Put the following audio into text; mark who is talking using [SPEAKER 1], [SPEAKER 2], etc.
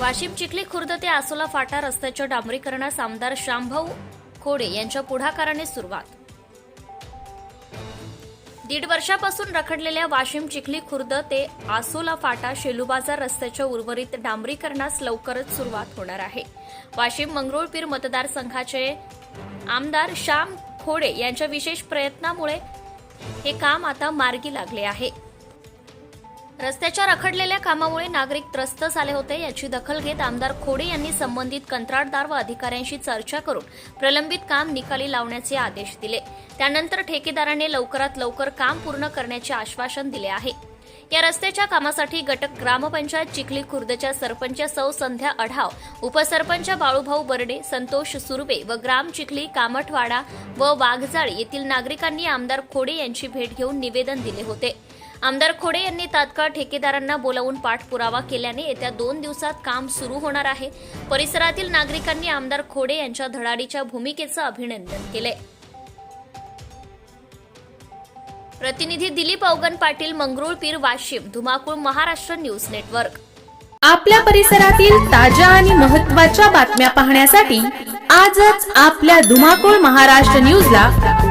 [SPEAKER 1] वाशिम चिखली खुर्द ते आसोला फाटा रस्त्याच्या डांबरीकरणास आमदार श्यामभाऊ खोडे यांच्या पुढाकाराने सुरुवात. दीड वर्षापासून रखडलेल्या वाशिम चिखली खुर्द ते आसोला फाटा शेलूबाजार रस्त्याच्या उर्वरित डांबरीकरणास लवकरच सुरुवात होणार आहे. वाशिम मंगरुळपीर मतदारसंघाचे आमदार श्याम खोडे यांच्या विशेष प्रयत्नामुळे हे काम आता मार्गी लागले आहे. रस्त्याच्या रखडलेल्या कामामुळे नागरिक त्रस्त झाले होते. याची दखल घेत आमदार खोडे यांनी संबंधित कंत्राटदार व अधिकाऱ्यांशी चर्चा करून प्रलंबित काम निकाली लावण्याचे आदेश दिले. त्यानंतर ठेकेदाराने लवकरात लवकर काम पूर्ण करण्याचे आश्वासन दिले आहे. या रस्त्याच्या कामासाठी गटक ग्रामपंचायत चिखली खुर्दच्या सरपंच सौ संध्या अढाव उपसरपंच बाळूभाऊ बर्डे संतोष सुर्वे व ग्राम चिखली कामठवाडा व वाघजाळ येथील नागरिकांनी आमदार खोडे यांची भेट घेऊन निवेदन दिले होते. आमदार खोडे यांनी तात्काळ ठेकेदारांना बोलावून पाठपुरावा केल्याने येत्या दोन दिवसात काम सुरू होणार आहे. परिसरातील नागरिकांनी आमदार खोडे यांच्या धडाडीच्या भूमिकेचं अभिनंदन केले प्रतिनिधी दिलीप अवगन पाटील मंगरुळपीर वाशिम धुमाकूळ महाराष्ट्र न्यूज नेटवर्क.
[SPEAKER 2] आपल्या परिसरातील ताज्या आणि महत्त्वाच्या बातम्या पाहण्यासाठी आजच आपल्या धुमाकूळ महाराष्ट्र न्यूजला